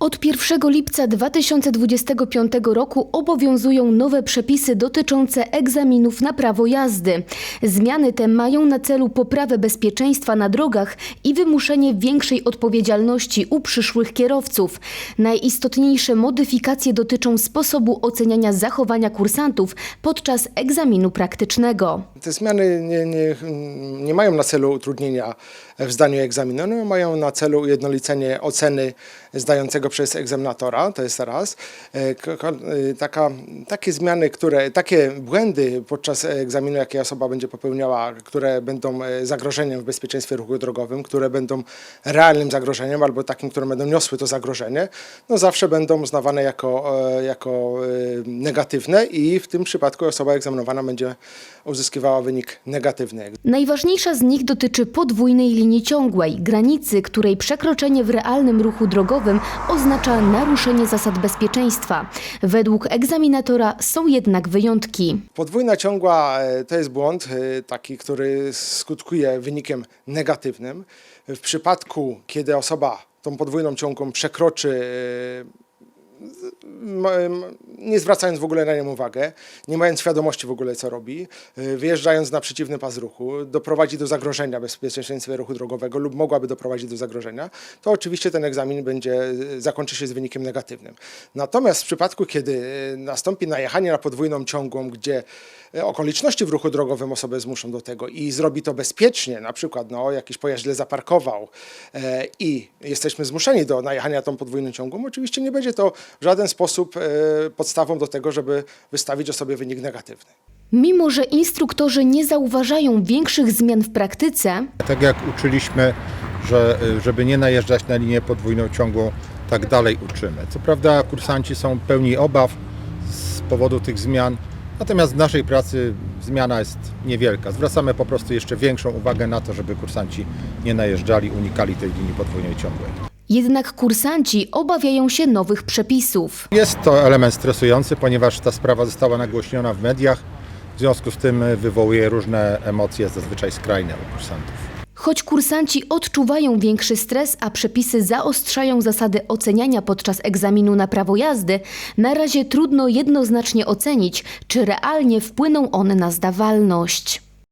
Od 1 lipca 2025 roku obowiązują nowe przepisy dotyczące egzaminów na prawo jazdy. Zmiany te mają na celu poprawę bezpieczeństwa na drogach i wymuszenie większej odpowiedzialności u przyszłych kierowców. Najistotniejsze modyfikacje dotyczą sposobu oceniania zachowania kursantów podczas egzaminu praktycznego. Te zmiany nie, nie, nie mają na celu utrudnienia w zdaniu egzaminu, one mają na celu ujednolicenie oceny zdającego przez egzaminatora, to jest raz. E, e, Taka, takie zmiany, które, takie błędy podczas egzaminu, jakie osoba będzie popełniała, które będą e, zagrożeniem w bezpieczeństwie ruchu drogowym, które będą realnym zagrożeniem albo takim, które będą niosły to zagrożenie, no zawsze będą uznawane jako, jako negatywne i w tym przypadku osoba egzaminowana będzie uzyskiwała wynik negatywny. Najważniejsza z nich dotyczy podwójnej linii ciągłej, granicy, której przekroczenie w realnym ruchu drogowym oznacza naruszenie zasad bezpieczeństwa. Według egzaminatora są jednak wyjątki. Podwójna ciągła e, to jest błąd e, taki, który skutkuje wynikiem negatywnym. W przypadku, kiedy osoba tą podwójną ciągłą przekroczy, e, nie zwracając w ogóle na nią uwagę, nie mając świadomości w ogóle co robi, e, wyjeżdżając na przeciwny pas ruchu, doprowadzi do zagrożenia bezpieczeństwa ruchu drogowego lub mogłaby doprowadzić do zagrożenia, to oczywiście ten egzamin będzie, e, zakończy się z wynikiem negatywnym. Natomiast w przypadku, kiedy e, nastąpi najechanie na podwójną ciągłą, gdzie okoliczności w ruchu drogowym osobę zmuszą do tego i zrobi to bezpiecznie, na przykład no, jakiś pojazd źle zaparkował i jesteśmy zmuszeni do najechania tą podwójną ciągłą, oczywiście nie będzie to w żaden sposób e, podstawą do tego, żeby wystawić osobie wynik negatywny. Mimo, że instruktorzy nie zauważają większych zmian w praktyce, Tak jak uczyliśmy, że y, żeby nie najeżdżać na linię podwójną ciągłą, tak dalej uczymy. Co prawda kursanci są pełni obaw z powodu tych zmian, natomiast w naszej pracy zmiana jest niewielka. Zwracamy po prostu jeszcze większą uwagę na to, żeby kursanci nie najeżdżali, unikali tej linii podwójnej ciągłej. Jednak kursanci obawiają się nowych przepisów. Jest to element stresujący, ponieważ ta sprawa została nagłośniona w mediach, w związku z tym y, wywołuje różne emocje, zazwyczaj skrajne u kursantów. Choć kursanci odczuwają większy stres, a przepisy zaostrzają zasady oceniania podczas egzaminu na prawo jazdy, na razie trudno jednoznacznie ocenić, czy realnie wpłyną one na zdawalność.